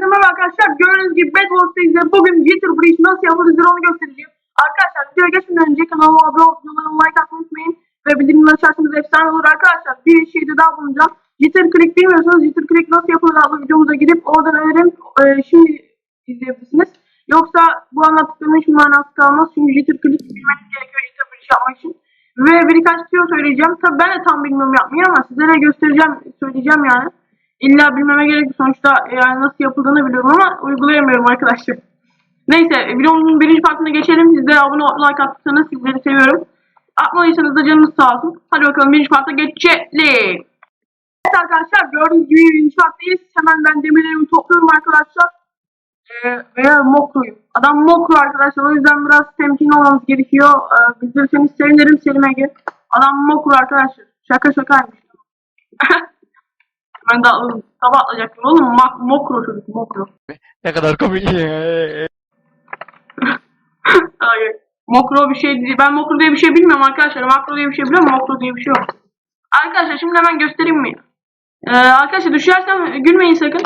Herkese merhaba arkadaşlar. Gördüğünüz gibi Bad Wars'tayız bugün Jitter Bridge nasıl yapılır onu göstereceğim. Arkadaşlar videoya geçmeden önce kanalıma abone videolarıma like atmayı unutmayın. Ve bildirimleri açarsanız efsane olur arkadaşlar. Bir şeyde daha bulunacağım. Jitter Click bilmiyorsanız Jitter Click nasıl yapılır adlı videomuza girip oradan önerim e, şimdi izleyebilirsiniz. Yoksa bu anlattıklarımın hiçbir manası kalmaz. Çünkü Jitter Click bilmeniz gerekiyor Jitter Bridge yapmak için. Ve birkaç tüyo söyleyeceğim. Tabi ben de tam bilmiyorum yapmayı ama sizlere göstereceğim, söyleyeceğim yani. İlla bilmeme gerek. Sonuçta yani nasıl yapıldığını biliyorum ama uygulayamıyorum arkadaşlar. Neyse videomuzun birinci partına geçelim. Siz de abone olup like attıysanız sizleri seviyorum. Atmadıysanız da canınız sağ olsun. Hadi bakalım birinci parta geçelim. Evet arkadaşlar gördüğünüz gibi birinci parttayız. Hemen ben demirlerimi topluyorum arkadaşlar. Ee, veya mokruyum. Adam mokru arkadaşlar. O yüzden biraz temkinli olmamız gerekiyor. Ee, bildirirseniz sevinirim Selim Ege. Adam mokru arkadaşlar. Şaka şakaymış. ben de. Sabah atlayacaktım oğlum. Mak mokro çocuk mokro. Ne kadar komik. Hayır. Mokro bir şey değil. Ben mokro diye bir şey bilmiyorum arkadaşlar. Makro diye bir şey biliyorum. Mokro diye bir şey yok. Arkadaşlar şimdi hemen göstereyim mi? Ee, arkadaşlar düşersem gülmeyin sakın.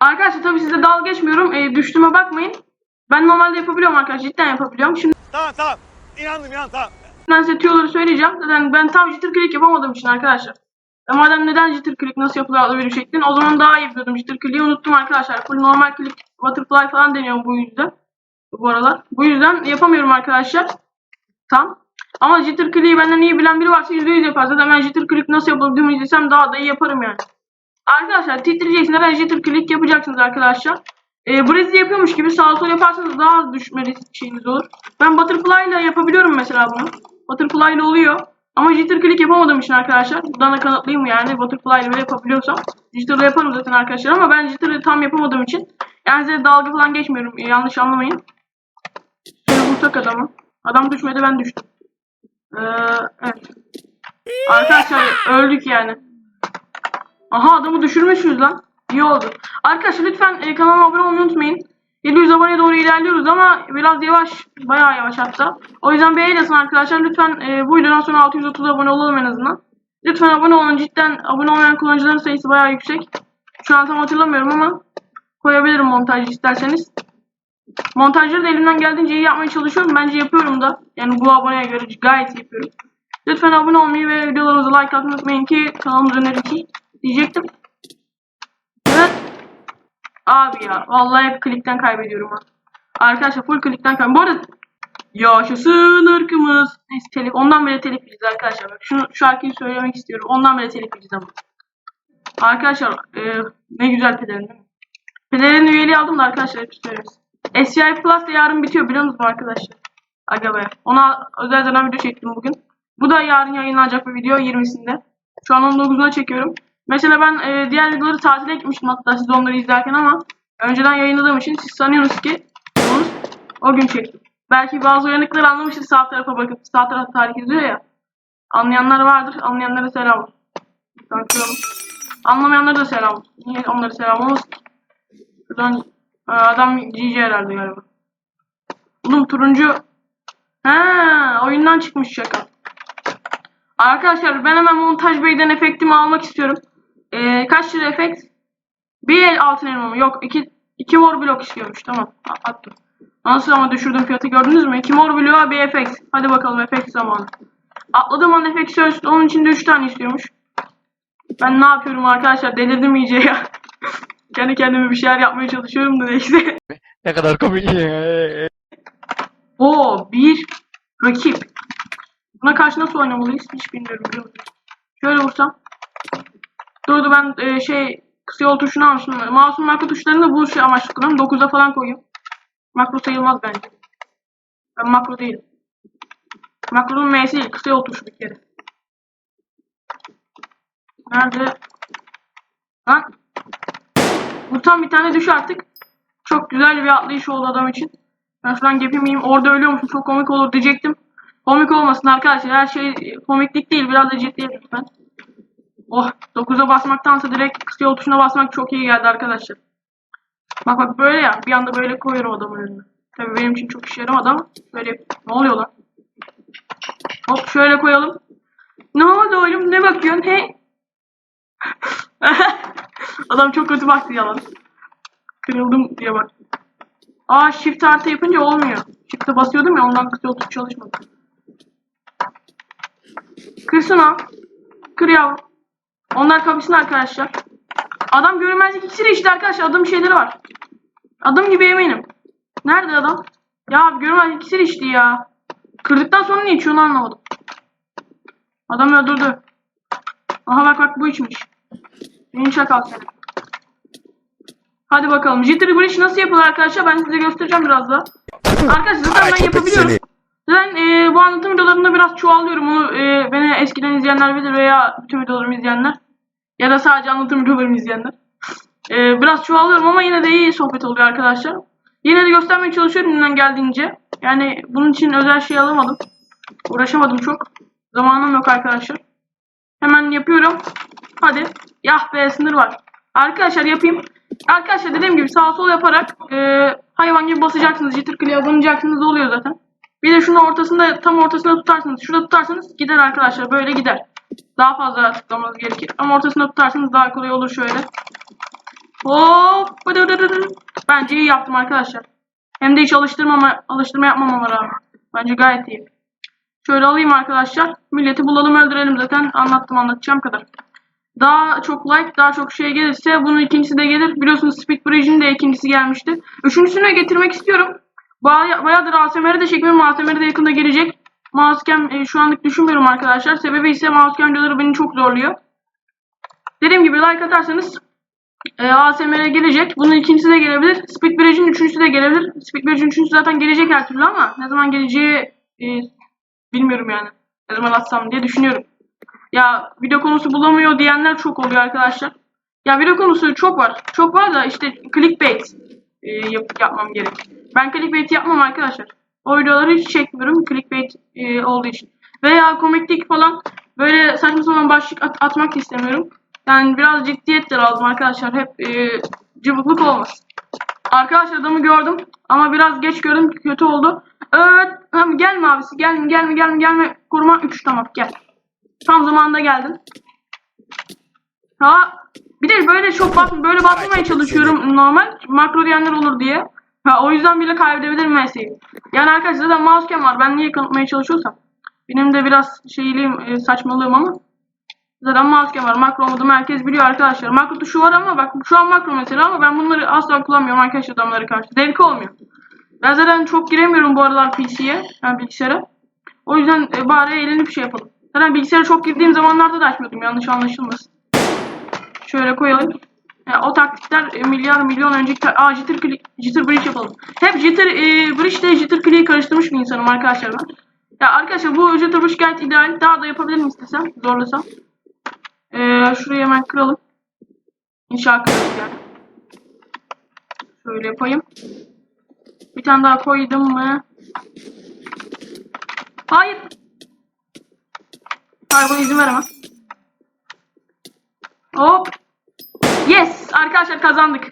Arkadaşlar tabii size dalga geçmiyorum. Ee, düştüğüme bakmayın. Ben normalde yapabiliyorum arkadaşlar. Cidden yapabiliyorum. Şimdi Tamam tamam. İnandım inan tamam. Ben size tüyoları söyleyeceğim. Zaten ben tam jitter click yapamadığım için arkadaşlar. E madem neden jitter click nasıl yapılıyor adlı video çektin o zaman daha iyi biliyordum. Jitter click'i unuttum arkadaşlar. Full normal click, butterfly falan deniyorum bu yüzden. Bu aralar. Bu yüzden yapamıyorum arkadaşlar. Tam. Ama jitter click'i benden iyi bilen biri varsa %100 yapar. Zaten ben jitter click nasıl yapıldığımı izlesem daha da iyi yaparım yani. Arkadaşlar titreyeceksiniz. Herhalde jitter click yapacaksınız arkadaşlar. E, Brezilya yapıyormuş gibi sağa sola yaparsanız daha az düşme şeyiniz olur. Ben Butterfly ile yapabiliyorum mesela bunu. Butterfly ile oluyor. Ama jitter click yapamadığım için arkadaşlar. Buradan da kanıtlayayım yani. Butterfly ile bile yapabiliyorsam. Jitter ile yaparım zaten arkadaşlar ama ben jitter ile tam yapamadığım için. Yani size dalga falan geçmiyorum. Yanlış anlamayın. Şöyle vursak adamı. Adam düşmedi ben düştüm. Ee, evet. Arkadaşlar öldük yani. Aha adamı düşürmüşüz lan. İyi oldu. Arkadaşlar lütfen e, kanalıma abone olmayı unutmayın. 700 aboneye doğru ilerliyoruz ama biraz yavaş. Bayağı yavaş hatta. O yüzden bir el arkadaşlar. Lütfen e, bu videodan sonra 630 abone olalım en azından. Lütfen abone olun. Cidden abone olmayan kullanıcıların sayısı bayağı yüksek. Şu an tam hatırlamıyorum ama koyabilirim montajı isterseniz. Montajları da elimden geldiğince iyi yapmaya çalışıyorum. Bence yapıyorum da. Yani bu aboneye göre gayet yapıyorum. Lütfen abone olmayı ve videolarımıza like atmayı unutmayın ki kanalımız önerisi diyecektim. Evet. Abi ya vallahi hep klikten kaybediyorum ha. Arkadaşlar full klikten kaybediyorum. Bu arada yaşasın ırkımız. Neyse telif. Ondan bile telif yiyeceğiz arkadaşlar. Bak şunu şarkıyı söylemek istiyorum. Ondan bile telif yiyeceğiz ama. Arkadaşlar e, ne güzel pelerin değil mi? Pelerin üyeliği aldım da arkadaşlar hep söyleriz. SCI Plus da yarın bitiyor biliyor musunuz arkadaşlar? Aga be. Ona özel dönem video çektim bugün. Bu da yarın yayınlanacak bir video 20'sinde. Şu an 19'una çekiyorum. Mesela ben e, diğer videoları tatile gitmiştim hatta siz onları izlerken ama önceden yayınladığım için siz sanıyorsunuz ki onu o gün çektim. Belki bazı uyanıklar anlamıştır sağ tarafa bakıp sağ taraf tarih yazıyor ya. Anlayanlar vardır. Anlayanlara selam olsun. Anlamayanlara da selam. Niye onlara selam olmasın ki? Şuradan e, adam GG herhalde galiba. Oğlum turuncu Ha, oyundan çıkmış şaka. Arkadaşlar ben hemen montaj beyden efektimi almak istiyorum. Ee, kaç lira efekt? Bir el altın elma mı? Yok iki, iki mor blok istiyormuş. Tamam attım. Nasıl ama düşürdüm fiyatı gördünüz mü? İki mor bloğa bir efekt. Hadi bakalım efekt zamanı. Atladığım an efekt söz. Onun içinde üç tane istiyormuş. Ben ne yapıyorum arkadaşlar? Delirdim iyice ya. Kendi kendime bir şeyler yapmaya çalışıyorum da neyse. ne kadar komik. Oo bir rakip. Buna karşı nasıl oynamalıyız hiç bilmiyorum? Şöyle vursam. Durdu ben e, şey kısa yol tuşunu almışım. Mouse'un makro tuşlarını bu şey amaçlı kullanıyorum. 9'a falan koyayım. Makro sayılmaz bence. Ben makro değilim. Makronun M'si. Kısa yol tuşu bir kere. Nerede? Lan. Vursam bir tane düş artık. Çok güzel bir atlayış oldu adam için. Ben şuradan gepemeyeyim. Orada ölüyormuşum. Çok komik olur diyecektim. Komik olmasın arkadaşlar. Her şey komiklik değil. Biraz da ciddiye lütfen. Oh 9'a basmaktansa direkt kısa tuşuna basmak çok iyi geldi arkadaşlar. Bak bak böyle ya. Bir anda böyle koyuyorum adamın önüne. Tabii benim için çok işe yaramadı ama böyle ne oluyor lan? Hop şöyle koyalım. Ne oldu oğlum? Ne bakıyorsun? He? Adam çok kötü baktı yalan. Kırıldım diye bak. Aa shift artı yapınca olmuyor. Shift'e basıyordum ya ondan kısa oturup çalışmadı. Kırsın ha. Kır yavrum. Onlar kapışsın arkadaşlar. Adam görünmezlik iksiri işte arkadaşlar. Adım şeyleri var. Adım gibi eminim. Nerede adam? Ya abi görünmezlik iksiri içti ya. Kırdıktan sonra ne içiyor anlamadım. Adam öldürdü. Aha bak bak bu içmiş. Benim çakal seni. Hadi bakalım. Jittery Bridge nasıl yapılır arkadaşlar? Ben size göstereceğim biraz da. Arkadaşlar zaten ben yapabiliyorum. Zaten e, bu anlatım videolarında biraz çoğalıyorum. Onu e, beni eskiden izleyenler bilir veya bütün videolarımı izleyenler. Ya da sadece anlatım videolarımı izleyenler. E, biraz çoğalıyorum ama yine de iyi sohbet oluyor arkadaşlar. Yine de göstermeye çalışıyorum elimden geldiğince. Yani bunun için özel şey alamadım. Uğraşamadım çok. Zamanım yok arkadaşlar. Hemen yapıyorum. Hadi. Yah be sınır var. Arkadaşlar yapayım. Arkadaşlar dediğim gibi sağ sol yaparak e, hayvan gibi basacaksınız. Jitter click'e abonacaksınız oluyor zaten. Bir de şunu ortasında tam ortasında tutarsınız. Şurada tutarsanız gider arkadaşlar. Böyle gider. Daha fazla tıklamanız gerekir. Ama ortasında tutarsanız daha kolay olur şöyle. Hop. Bence iyi yaptım arkadaşlar. Hem de hiç alıştırmama, alıştırma yapmamama rağmen. Bence gayet iyi. Şöyle alayım arkadaşlar. Milleti bulalım öldürelim zaten. Anlattım anlatacağım kadar. Daha çok like, daha çok şey gelirse bunun ikincisi de gelir. Biliyorsunuz Speed Bridge'in de ikincisi gelmişti. Üçüncüsünü getirmek istiyorum. Baya, bayağıdır ASMR'i de çekmiyorum. ASMR de yakında gelecek. Mouse'cam e, şu anlık düşünmüyorum arkadaşlar. Sebebi ise Mouse'cam videoları beni çok zorluyor. Dediğim gibi like atarsanız e, ASMR'e gelecek. Bunun ikincisi de gelebilir. Speed Bridge'in üçüncüsü de gelebilir. Speed Bridge'in üçüncüsü zaten gelecek her türlü ama ne zaman geleceği e, bilmiyorum yani. Ne zaman atsam diye düşünüyorum. Ya video konusu bulamıyor diyenler çok oluyor arkadaşlar. Ya video konusu çok var. Çok var da işte clickbait e, yap, yapmam gerek. Ben clickbait yapmam arkadaşlar. O videoları hiç çekmiyorum clickbait e, olduğu için. Veya komiklik falan böyle saçma sapan başlık at- atmak istemiyorum. Yani biraz ciddiyet de lazım arkadaşlar. Hep e, cıvıklık olmasın. Arkadaşlar adamı gördüm ama biraz geç gördüm kötü oldu. Evet, tamam gelme abisi gelme gelme gelme gelme. Koruma 3 tamam gel. Tam zamanında geldin. Ha bir de böyle çok bas böyle basmamaya çalışıyorum normal makro diyenler olur diye. Ha o yüzden bile kaybedebilirim mesleği. Yani arkadaşlar zaten mouse'cam var. Ben niye kanıtmaya çalışıyorsam. Benim de biraz şeyliğim e, saçmalığım ama. Zaten mouse'cam var. Makro olmadığımı herkes biliyor arkadaşlar. Makro tuşu var ama bak şu an makro mesela ama ben bunları asla kullanmıyorum arkadaşlar adamlara karşı. Zevki olmuyor. Ben zaten çok giremiyorum bu aralar PC'ye. Yani bilgisayara. O yüzden e, bari eğlenip şey yapalım. Zaten bilgisayara çok girdiğim zamanlarda da açmıyordum yanlış anlaşılmasın. Şöyle koyalım. Ya, o taktikler e, milyar milyon önceki... Aa jitter, jitter bridge yapalım. Hep jitter e, bridge ile jitter click'i karıştırmış bir insanım arkadaşlar ben. Ya arkadaşlar bu jitter bridge gayet ideal. Daha da yapabilirim istesem. Zorlasam. E, şurayı hemen kıralım. İnşallah kırarız yani. Şöyle yapayım. Bir tane daha koydum mu? Hayır. Hayır buna izin veremem. Hop. Arkadaşlar kazandık.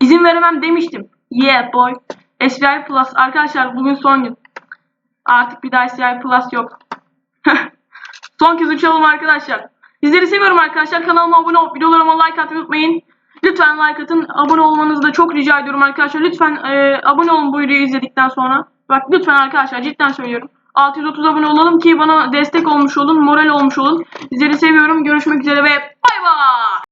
İzin veremem demiştim. Yeah boy. SBI Plus. Arkadaşlar bugün son gün. Artık bir daha SBI Plus yok. son kez uçalım arkadaşlar. Sizleri seviyorum arkadaşlar. Kanalıma abone olup videolarıma like atmayı unutmayın. Lütfen like atın. Abone olmanızı da çok rica ediyorum arkadaşlar. Lütfen e, abone olun bu videoyu izledikten sonra. Bak lütfen arkadaşlar cidden söylüyorum. 630 abone olalım ki bana destek olmuş olun, moral olmuş olun. Sizleri seviyorum. Görüşmek üzere ve